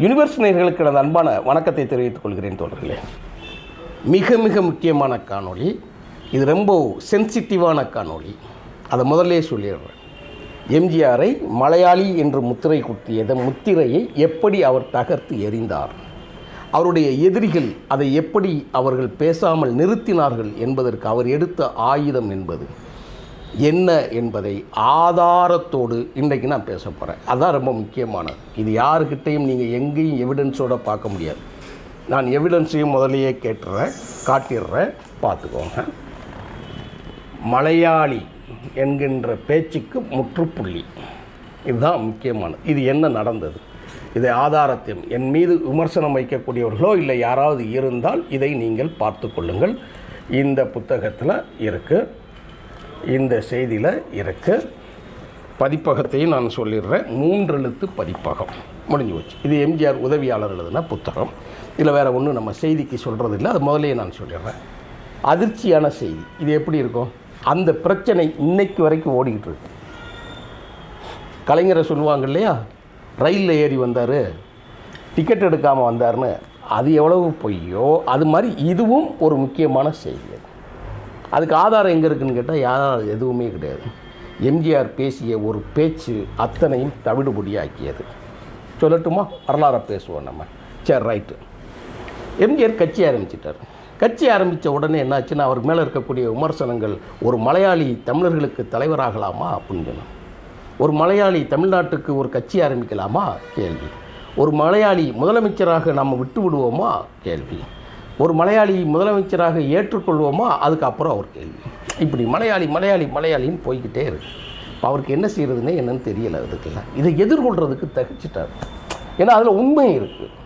Universe நேர்களுக்கு எனது அன்பான வணக்கத்தை தெரிவித்துக் கொள்கிறேன் தோழர்களே. மிக மிக முக்கியமான காணொளி. இது ரொம்ப சென்சிட்டிவான காணொளி. அதை முதல்லே சொல்லிடுறேன். எம்ஜிஆரை மலையாளி என்று முத்திரை குத்தியத முத்திரையை எப்படி அவர் தகர்த்து எறிந்தார்? அவருடைய எதிரிகள் அதை எப்படி அவர்கள் பேசாமல் நிறுத்தினார்கள் என்பதற்கு அவர் எடுத்த ஆயுதம் என்பது. என்ன என்பதை ஆதாரத்தோடு இன்றைக்கு நான் பேச போகிறேன் அதான் ரொம்ப முக்கியமானது. இது யாருக்கிட்டையும் நீங்கள் எங்கேயும் எவிடன்ஸோடு பார்க்க முடியாது. நான் எவிடன்ஸையும் முதலையே கேட்டுறேன் காட்டிடுறேன் பார்த்துக்கோங்க. மலையாளி என்கின்ற பேச்சுக்கு முற்றுப்புள்ளி. இதுதான் முக்கியமானது. இது என்ன நடந்தது? இதை ஆதாரத்தையும் என் மீது விமர்சனம் வைக்கக்கூடியவர்களோ இல்லை யாராவது இருந்தால் இதை நீங்கள் பார்த்து கொள்ளுங்கள். இந்த புத்தகத்தில் இருக்குது இந்த செய்தியில் இருக்க. பதிப்பகத்தையும் நான் சொல்லிடுறேன். மூன்று எழுத்து பதிப்பகம். முடிஞ்சு போச்சு. இது எம்ஜிஆர் உதவியாளர் எழுதுன புத்தகம். இதில் வேறு ஒன்றும் நம்ம செய்திக்கு சொல்கிறது இல்லை அது முதலே நான் சொல்லிடுறேன். அதிர்ச்சியான செய்தி. இது எப்படி இருக்கும்? அந்த பிரச்சனை இன்னைக்கு வரைக்கும் ஓடிக்கிட்டு இருக்கு. கலைஞரை சொல்லுவாங்க இல்லையா? ரயிலில் ஏறி வந்தார். டிக்கெட் எடுக்காமல் வந்தார்னு அது எவ்வளவு பொய்யோ அது மாதிரி இதுவும் ஒரு முக்கியமான செய்தி அதுக்கு ஆதாரம் எங்கே இருக்குன்னு கேட்டால் யாரும் எதுவுமே கிடையாது. எம்ஜிஆர் பேசிய ஒரு பேச்சு அத்தனையும் தவிடுபொடியாக்கியது. சொல்லட்டுமா? வரலாறை பேசுவோம் நம்ம. சரி ரைட்டு எம்ஜிஆர் கட்சி ஆரம்பிச்சிட்டார். கட்சி ஆரம்பித்த உடனே என்னாச்சுன்னா அவர் மேலே இருக்கக்கூடிய விமர்சனங்கள் ஒரு மலையாளி தமிழர்களுக்கு தலைவராகலாமா அப்படின்னு ஒரு மலையாளி தமிழ்நாட்டுக்கு ஒரு கட்சி ஆரம்பிக்கலாமா? கேள்வி. ஒரு மலையாளி முதலமைச்சராக நம்ம விட்டு விடுவோமா கேள்வி. ஒரு மலையாளி முதலமைச்சராக ஏற்றுக்கொள்வோமா? அதுக்கப்புறம் அவர் கேள்வி. இப்படி மலையாளி மலையாளி மலையாளின்னு போய்கிட்டே இருக்கு. அவருக்கு என்ன செய்கிறதுனே என்னன்னு தெரியலை அதுக்கெல்லாம். இதை எதிர்கொள்கிறதுக்கு தகச்சிட்டார். ஏன்னா அதில் உண்மை இருக்குது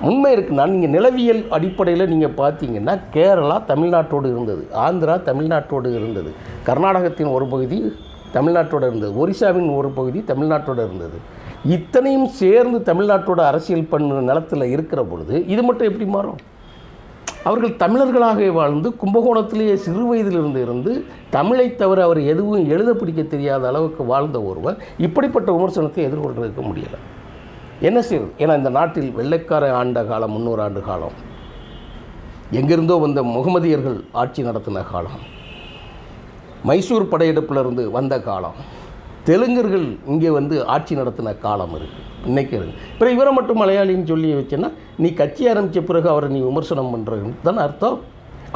உண்மை இருக்குன்னா நீங்கள் நிலவியல் அடிப்படையில் நீங்கள் பார்த்தீங்கன்னா கேரளா தமிழ்நாட்டோடு இருந்தது. ஆந்திரா தமிழ்நாட்டோடு இருந்தது. கர்நாடகத்தின் ஒரு பகுதி தமிழ்நாட்டோடு இருந்தது. ஒரிசாவின் ஒரு பகுதி தமிழ்நாட்டோடு இருந்தது. இத்தனையும் சேர்ந்து தமிழ்நாட்டோட அரசியல் பண்ண நிலத்தில் இருக்கிற பொழுது இது மட்டும் எப்படி மாறும்? அவர்கள் தமிழர்களாகவே வாழ்ந்து கும்பகோணத்திலேயே சிறு வயதிலிருந்து இருந்து தமிழை தவிர அவர் எதுவும் எழுத பிடிக்க தெரியாத அளவுக்கு வாழ்ந்த ஒருவர். இப்படிப்பட்ட விமர்சனத்தை எதிர்கொண்டிருக்க முடியலை. என்ன செய்வது? ஏன்னா இந்த நாட்டில் வெள்ளைக்கார ஆண்ட காலம் முன்னூறு ஆண்டு காலம். எங்கிருந்தோ வந்த முகமதியர்கள் ஆட்சி நடத்தின காலம். மைசூர் படையெடுப்பிலிருந்து வந்த காலம். தெலுங்கர்கள் இங்கே வந்து ஆட்சி நடத்தின காலம் இருக்குது இன்றைக்கி இருக்குது பிறகு இவரை மட்டும் மலையாளின்னு சொல்லி வச்சேன்னா நீ கட்சி ஆரம்பித்த பிறகு அவரை நீ விமர்சனம் பண்ணுறதுன்னு தானே அர்த்தம்.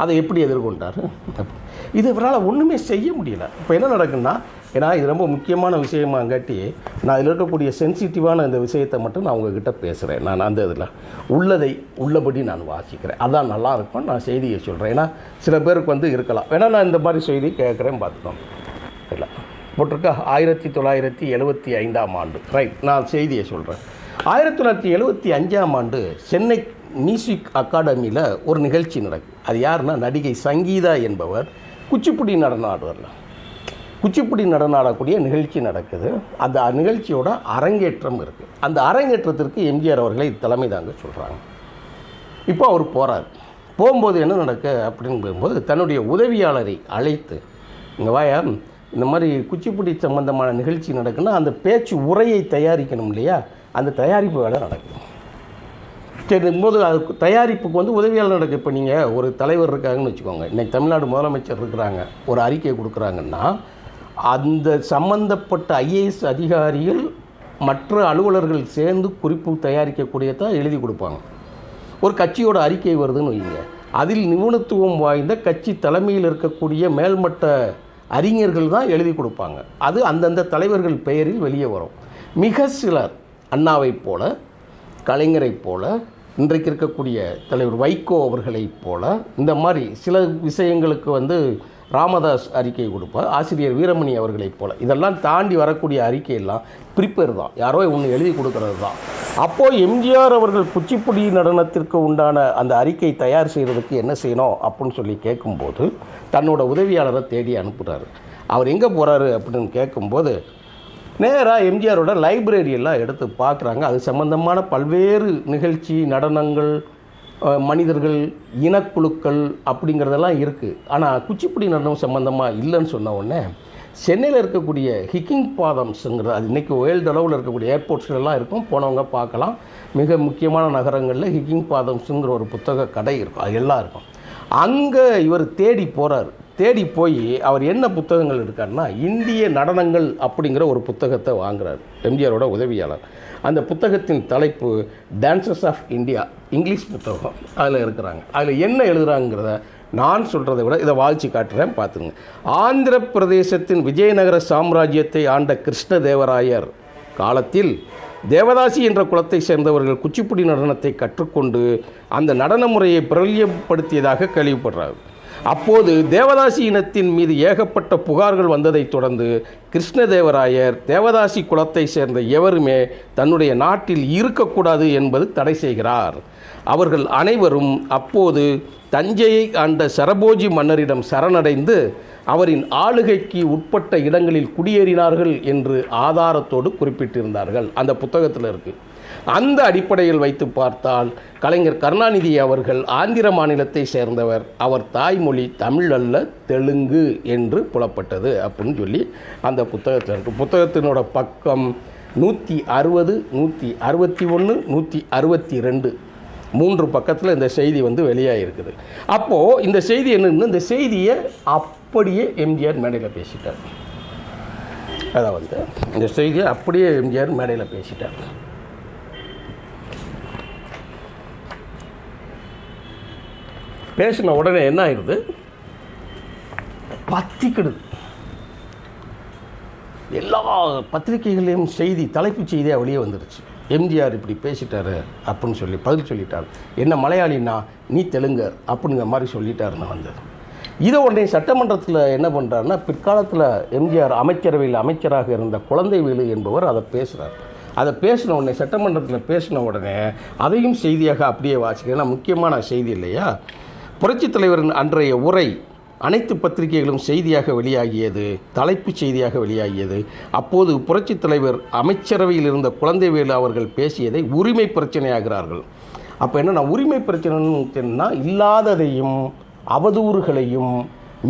அதை எப்படி எதிர்கொண்டார்? இது இவரால் ஒன்றுமே செய்ய முடியல. இப்போ என்ன நடக்குன்னா ஏன்னா இது ரொம்ப முக்கியமான விஷயமாங்காட்டி நான் இதில் இருக்கக்கூடிய சென்சிட்டிவான இந்த விஷயத்தை மட்டும் நான் உங்ககிட்ட பேசுகிறேன் நான் அந்த இதில் உள்ளதை உள்ளபடி நான் வாசிக்கிறேன். அதான் நல்லா இருக்கும் நான் செய்தியை சொல்கிறேன் ஏன்னா சில பேருக்கு வந்து இருக்கலாம். வேணால் நான் இந்த மாதிரி செய்தி கேட்குறேன் பார்த்துக்கோங்க. போட்டிருக்கா ஆயிரத்தி தொள்ளாயிரத்தி எழுபத்தி ஐந்தாம் ஆண்டு. ரைட் நான் செய்தியை சொல்கிறேன் ஆயிரத்தி தொள்ளாயிரத்தி எழுபத்தி அஞ்சாம் ஆண்டு சென்னை மியூசிக் அகாடமியில் ஒரு நிகழ்ச்சி நடக்குது அது யாருன்னா நடிகை சங்கீதா என்பவர் குச்சிப்புடி நடனம் ஆடுவார்ல குச்சிப்புடி நடனம் ஆடக்கூடிய நிகழ்ச்சி நடக்குது. அந்த நிகழ்ச்சியோட அரங்கேற்றம் இருக்குது அந்த அரங்கேற்றத்திற்கு எம்ஜிஆர் அவர்களை தலைமை தாங்க சொல்கிறாங்க இப்போ அவர் போகிறார் போகும்போது என்ன நடக்க அப்படின்னு போது தன்னுடைய உதவியாளரை அழைத்து இங்கே வாயா இந்த மாதிரி குச்சிப்புடி சம்பந்தமான நிகழ்ச்சி நடக்குன்னா அந்த பேச்சு உரையை தயாரிக்கணும் இல்லையா? அந்த தயாரிப்பு வேலை நடக்கும். சரி போது அது தயாரிப்புக்கு வந்து உதவியாளர் நடக்கும் இப்போ நீங்கள் ஒரு தலைவர் இருக்காங்கன்னு வச்சுக்கோங்க. இன்றைக்கி தமிழ்நாடு முதலமைச்சர் இருக்கிறாங்க. ஒரு அறிக்கை கொடுக்குறாங்கன்னா அந்த சம்பந்தப்பட்ட ஐஏஎஸ் அதிகாரிகள் மற்ற அலுவலர்கள் சேர்ந்து குறிப்பு தயாரிக்கக்கூடியதான் எழுதி கொடுப்பாங்க. ஒரு கட்சியோட அறிக்கை வருதுன்னு வைங்க. அதில் நிபுணத்துவம் வாய்ந்த கட்சி தலைமையில் இருக்கக்கூடிய மேல்மட்ட அறிஞர்கள் தான் எழுதி கொடுப்பாங்க. அது அந்தந்த தலைவர்கள் பெயரில் வெளியே வரும். மிக சிலர் அண்ணாவைப் போல கலைஞரைப் போல இன்றைக்கு இருக்கக்கூடிய தலைவர் வைகோ அவர்களைப் போல இந்த மாதிரி சில விஷயங்களுக்கு வந்து ராமதாஸ் அறிக்கை கொடுப்பார் ஆசிரியர் வீரமணி அவர்களைப் போல. இதெல்லாம் தாண்டி வரக்கூடிய அறிக்கையெல்லாம் ப்ரிப்பேர் தான். யாரோ ஒன்று எழுதி கொடுக்கறது தான். அப்போது எம்ஜிஆர் அவர்கள் குச்சிப்புடி நடனத்திற்கு உண்டான அந்த அறிக்கை தயார் செய்கிறதுக்கு என்ன செய்யணும் அப்படின்னு சொல்லி கேட்கும்போது தன்னோட உதவியாளரை தேடி அனுப்புகிறாரு அவர் எங்கே போகிறாரு அப்படின்னு கேட்கும்போது நேராக எம்ஜிஆரோட லைப்ரரியெல்லாம் எடுத்து பார்க்குறாங்க. அது சம்பந்தமான பல்வேறு நிகழ்ச்சி நடனங்கள் மனிதர்கள் இனக்குழுக்கள் அப்படிங்கிறதெல்லாம் இருக்குது ஆனால் குச்சிப்புடி நடனம் சம்மந்தமாக இல்லைன்னு சொன்ன உடனே சென்னையில் இருக்கக்கூடிய ஹிக்கிங் பாதம்ஸுங்கிறது அது இன்றைக்கி வேர்ல்டு அளவில் இருக்கக்கூடிய ஏர்போர்ட்ஸ்லாம் இருக்கும். போனவங்க பார்க்கலாம். மிக முக்கியமான நகரங்களில் ஹிக்கிங் பாதம்ஸுங்கிற ஒரு புத்தக கடை இருக்கும். அது எல்லாம் இருக்கும். அங்கே இவர் தேடி போகிறார் தேடி போய் அவர் என்ன புத்தகங்கள் இருக்காருன்னா இந்திய நடனங்கள் அப்படிங்கிற ஒரு புத்தகத்தை வாங்குறார். எம்ஜிஆரோட உதவியாளர். அந்த புத்தகத்தின் தலைப்பு டான்சஸ் ஆஃப் இந்தியா இங்கிலீஷ் புத்தகம். அதில் இருக்கிறாங்க. அதில் என்ன எழுதுகிறாங்கிறத நான் சொல்கிறத விட இதை வாழ்ச்சி காட்டுறேன் பார்த்துங்க ஆந்திர பிரதேசத்தின் விஜயநகர சாம்ராஜ்யத்தை ஆண்ட கிருஷ்ணதேவராயர் காலத்தில் தேவதாசி என்ற குலத்தை சேர்ந்தவர்கள் குச்சிப்புடி நடனத்தை கற்றுக்கொண்டு அந்த நடன முறையை பிரபல்யப்படுத்தியதாக கேள்விப்படுறார். அப்போது தேவதாசி இனத்தின் மீது ஏகப்பட்ட புகார்கள் வந்ததைத் தொடர்ந்து கிருஷ்ணதேவராயர் தேவதாசி குலத்தை சேர்ந்த எவருமே தன்னுடைய நாட்டில் இருக்கக்கூடாது என்பது தடை செய்கிறார். அவர்கள் அனைவரும் அப்போது தஞ்சையை ஆண்ட சரபோஜி மன்னரிடம் சரணடைந்து அவரின் ஆளுகைக்கு உட்பட்ட இடங்களில் குடியேறினார்கள் என்று ஆதாரத்தோடு குறிப்பிட்டிருந்தார்கள். அந்த புத்தகத்தில் இருக்குது அந்த அடிப்படையில் வைத்து பார்த்தால் கலைஞர் கருணாநிதி அவர்கள் ஆந்திர மாநிலத்தை சேர்ந்தவர். அவர் தாய்மொழி தமிழ் அல்ல தெலுங்கு என்று புலப்பட்டது அப்படின்னு சொல்லி அந்த புத்தகத்தில் இருக்குது புத்தகத்தினோட பக்கம் நூற்றி அறுபது நூற்றி அறுபத்தி ஒன்று நூற்றி அறுபத்தி ரெண்டு. மூன்று பக்கத்தில் இந்த செய்தி வந்து வெளியாகிருக்குது அப்போது இந்த செய்தி என்னன்னு இந்த செய்தியை அப்படியே எம்ஜிஆர் மேடையில் பேசிட்டார். அதை வந்து இந்த செய்தியை அப்படியே எம்ஜிஆர் மேடையில் பேசிட்டார். பேசின உடனே என்ன ஆயிடுது? பத்திக்கிடுது. எல்லா பத்திரிகைகளையும் செய்தி தலைப்புச் செய்தியாக வெளியே வந்துடுச்சு. எம்ஜிஆர் இப்படி பேசிட்டாரு அப்படின்னு சொல்லி பதில் சொல்லிட்டார். என்ன மலையாளினா நீ தெலுங்கர் அப்படிங்கிற மாதிரி சொல்லிட்டாருன்னு வந்தது இதை உடனே சட்டமன்றத்தில் என்ன பண்ணுறாருன்னா பிற்காலத்தில் எம்ஜிஆர் அமைச்சரவையில் அமைச்சராக இருந்த குழந்தை வேலு என்பவர் அதை பேசுகிறார் அதை பேசின உடனே சட்டமன்றத்தில் பேசின உடனே அதையும் செய்தியாக அப்படியே வாசிக்கிறேன் முக்கியமான செய்தி இல்லையா? புரட்சித் தலைவரின் அன்றைய உரை அனைத்து பத்திரிகைகளும் செய்தியாக வெளியாகியது தலைப்புச் செய்தியாக வெளியாகியது. அப்போது புரட்சித் தலைவர் அமைச்சரவையில் இருந்த குழந்தைவேலு அவர்கள் பேசியதை உரிமை பிரச்சனையாகிறார்கள். அப்போ என்னென்னா உரிமை பிரச்சனைன்னா இல்லாததையும் அவதூறுகளையும்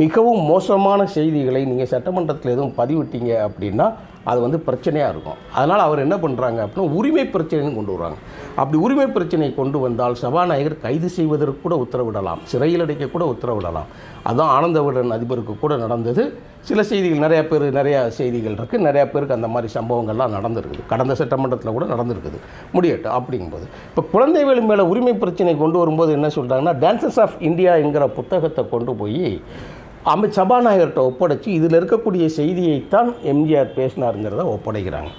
மிகவும் மோசமான செய்திகளை நீங்கள் சட்டமன்றத்தில் எதுவும் பதிவிட்டீங்க அப்படின்னா அது வந்து பிரச்சனையாக இருக்கும். அதனால் அவர் என்ன பண்ணுறாங்க அப்படின்னா உரிமை பிரச்சனைன்னு கொண்டு வராங்க அப்படி உரிமை பிரச்சனையை கொண்டு வந்தால் சபாநாயகர் கைது செய்வதற்கு கூட உத்தரவிடலாம். சிறையில் அடைக்க கூட உத்தரவிடலாம். அதுதான் ஆனந்தவிடன் அதிபருக்கு கூட நடந்தது. சில செய்திகள் நிறையா பேர் நிறையா செய்திகள் இருக்குது நிறையா பேருக்கு அந்த மாதிரி சம்பவங்கள்லாம் நடந்திருக்குது. கடந்த சட்டமன்றத்தில் கூட நடந்திருக்குது. முடியட்டும் அப்படிங்கும்போது. இப்போ குழந்தைகள் மேலே உரிமை பிரச்சனை கொண்டு வரும்போது என்ன சொல்கிறாங்கன்னா டான்சஸ் ஆஃப் இந்தியாங்கிற புத்தகத்தை கொண்டு போய் அமை சபாநாயகர்கிட்ட ஒப்படைச்சு இதில் இருக்கக்கூடிய செய்தியைத்தான் எம்ஜிஆர் பேசினாருங்கிறத ஒப்படைக்கிறாங்க.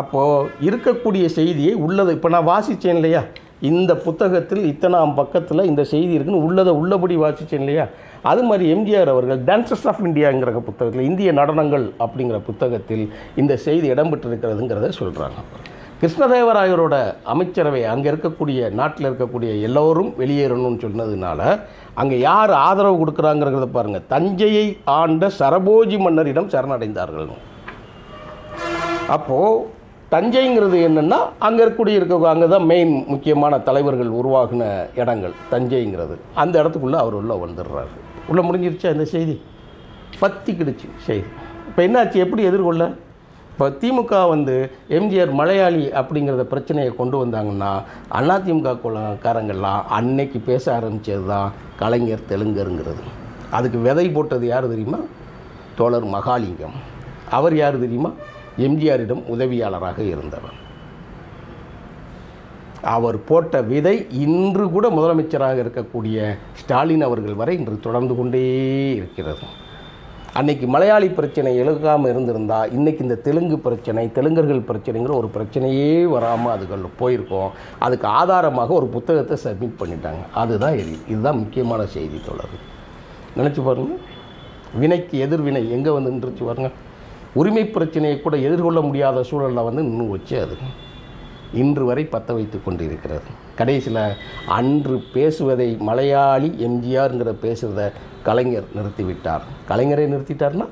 அப்போது இருக்கக்கூடிய செய்தியை உள்ளதை இப்போ நான் வாசித்தேன் இல்லையா? இந்த புத்தகத்தில் இத்தனாம் பக்கத்தில் இந்த செய்தி இருக்குன்னு உள்ளதை உள்ளபடி வாசித்தேன் இல்லையா? அது மாதிரி எம்ஜிஆர் அவர்கள் டான்சஸ் ஆஃப் இந்தியாங்கிற புத்தகத்தில் இந்திய நடனங்கள் அப்படிங்கிற புத்தகத்தில் இந்த செய்தி இடம்பெற்றிருக்கிறதுங்கிறத சொல்கிறாங்க கிருஷ்ணதேவராயரோட அமைச்சரவை அங்கே இருக்கக்கூடிய நாட்டில் இருக்கக்கூடிய எல்லோரும் வெளியேறணும்னு சொன்னதுனால அங்கே யார் ஆதரவு கொடுக்குறாங்கிறத பாருங்கள் தஞ்சையை ஆண்ட சரபோஜி மன்னரிடம் சரணடைந்தார்கள். அப்போது தஞ்சைங்கிறது என்னென்னா அங்கே இருக்கக்கூடிய இருக்க அங்கே தான் மெயின் முக்கியமான தலைவர்கள் உருவாகின இடங்கள் தஞ்சைங்கிறது. அந்த இடத்துக்குள்ளே அவர் உள்ளே வந்துடுறாரு. உள்ளே முடிஞ்சிருச்சா இந்த செய்தி? பத்திக்கிடுச்சு செய்தி. இப்போ என்னாச்சு? எப்படி எதிர்கொள்ள? இப்போ திமுக வந்து எம்ஜிஆர் மலையாளி அப்படிங்கிறத பிரச்சனையை கொண்டு வந்தாங்கன்னா அதிமுக காரங்கள்லாம் அன்னைக்கு பேச ஆரம்பித்தது தான் கலைஞர் தெலுங்கருங்கிறது. அதுக்கு விதை போட்டது யார் தெரியுமா? தோழர் மகாலிங்கம். அவர் யார் தெரியுமா? எம்ஜிஆரிடம் உதவியாளராக இருந்தவர். அவர் போட்ட விதை இன்று கூட முதலமைச்சராக இருக்கக்கூடிய ஸ்டாலின் அவர்கள் வரை இன்று தொடர்ந்து கொண்டே இருக்கிறது. அன்னைக்கு மலையாளி பிரச்சனை எழுகாமல் இருந்திருந்தா இன்றைக்கி இந்த தெலுங்கு பிரச்சனை தெலுங்கர்கள் பிரச்சனைங்கிற ஒரு பிரச்சனையே வராமல் அதுகள் போயிருக்கோம். அதுக்கு ஆதாரமாக ஒரு புத்தகத்தை சப்மிட் பண்ணிட்டாங்க. அதுதான் எரி இதுதான் முக்கியமான செய்தி தொடர் நினச்சி பாருங்கள் வினைக்கு எதிர்வினை எங்கே வந்து நின்றுச்சு பாருங்கள் உரிமை பிரச்சனையை கூட எதிர்கொள்ள முடியாத சூழலில் வந்து நின்று வச்சு அது. இன்று வரை பற்ற வைத்து கொண்டிருக்கிறது. கடைசியில் அன்று பேசுவதை மலையாளி எம்ஜிஆருங்கிற பேசுவதை கலைஞர் நிறுத்திவிட்டார். கலைஞரை நிறுத்திட்டார்னா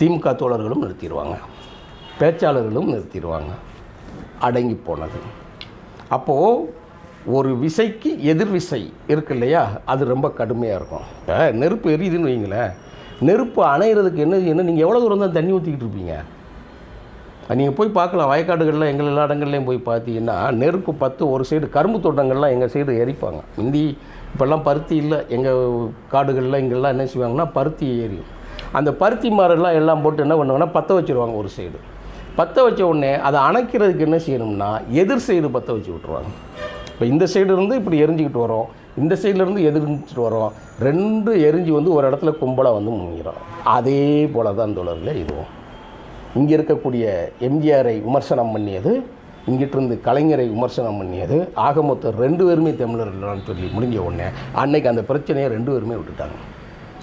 திமுக தோழர்களும் நிறுத்திடுவாங்க. பேச்சாளர்களும் நிறுத்திடுவாங்க. அடங்கி போனது. அப்போது ஒரு விசைக்கு எதிர் விசை இருக்கு இல்லையா? அது ரொம்ப கடுமையாக இருக்கும். நெருப்பு எரியுதுன்னு வைங்களேன். நெருப்பு அணையிறதுக்கு என்ன என்ன நீங்கள் எவ்வளோ தூரம் தான் தண்ணி ஊற்றிக்கிட்டு இருப்பீங்க? நீங்கள் போய் பார்க்கலாம். வயக்காடுகளில் எங்கள் எல்லா இடங்கள்லையும் போய் பார்த்தீங்கன்னா நெருப்பு பத்து ஒரு சைடு கரும்பு தோட்டங்கள்லாம் எங்கள் சைடு எரிப்பாங்க. முந்தி இப்போல்லாம் பருத்தி இல்லை. எங்கள் காடுகளில் இங்கெல்லாம் என்ன செய்வாங்கன்னா பருத்தி எரியும் அந்த பருத்தி மரம்லாம் எல்லாம் போட்டு என்ன பண்ணுவாங்கன்னா பற்ற வச்சுருவாங்க ஒரு சைடு பற்ற வச்ச உடனே அதை அணைக்கிறதுக்கு என்ன செய்யணும்னா எதிர் சைடு பற்ற வச்சு விட்ருவாங்க இப்போ இந்த சைடு இருந்து இப்படி எரிஞ்சிக்கிட்டு வரோம். இந்த சைட்லேருந்து எதிர்ந்துட்டு வரோம். ரெண்டு எரிஞ்சு வந்து ஒரு இடத்துல கும்பலாக வந்து முங்கிடும் அதே போல தான் தோழர்களே இதுவும். இங்கே இருக்கக்கூடிய எம்ஜிஆரை விமர்சனம் பண்ணியது இங்கிட்டிருந்து கலைஞரை விமர்சனம் பண்ணியது ஆக மொத்தம் ரெண்டு பேருமே தமிழர்கள்னு சொல்லி முடிஞ்ச உடனே அன்னைக்கு அந்த பிரச்சனையை ரெண்டு பேருமே விட்டுட்டாங்க.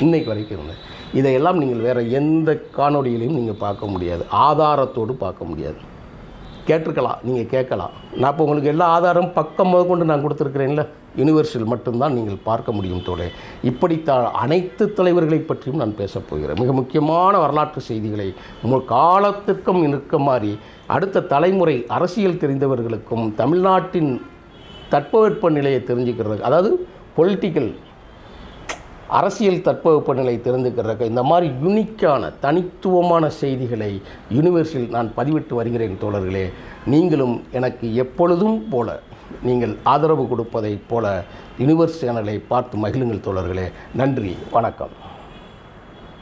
இன்னைக்கு வரைக்கும் இருந்தது இதையெல்லாம் நீங்கள் வேறு எந்த காணொலியிலையும் நீங்கள் பார்க்க முடியாது. ஆதாரத்தோடு பார்க்க முடியாது. கேட்டிருக்கலாம் நீங்கள் கேட்கலாம். நான் இப்போ உங்களுக்கு எல்லா ஆதாரம் பக்கம் முதல் கொண்டு நான் கொடுத்துருக்குறேன்ல. யூனிவர்ஸில் மட்டும்தான் நீங்கள் பார்க்க முடியும் தோழே இப்படித்தான் அனைத்து தலைவர்களை பற்றியும் நான் பேசப் போகிறேன். மிக முக்கியமான வரலாற்று செய்திகளை காலத்துக்கும் காலத்திற்கும் மாதிரி அடுத்த தலைமுறை அரசியல் தெரிந்தவர்களுக்கும் தமிழ்நாட்டின் தட்பவெட்ப நிலையை தெரிஞ்சுக்கிறது அதாவது பொலிட்டிக்கல் அரசியல் தட்பவெப்ப நிலை தெரிந்துக்கிறக்க இந்த மாதிரி யுனிக்கான தனித்துவமான செய்திகளை யூனிவர்ஸில் நான் பதிவிட்டு வருகிறேன் தோழர்களே. நீங்களும் எனக்கு எப்பொழுதும் போல நீங்கள் ஆதரவு கொடுப்பதைப் போல யூனிவர்ஸ் சேனலை பார்த்து மகிழுங்கள் தோழர்களே. நன்றி வணக்கம்.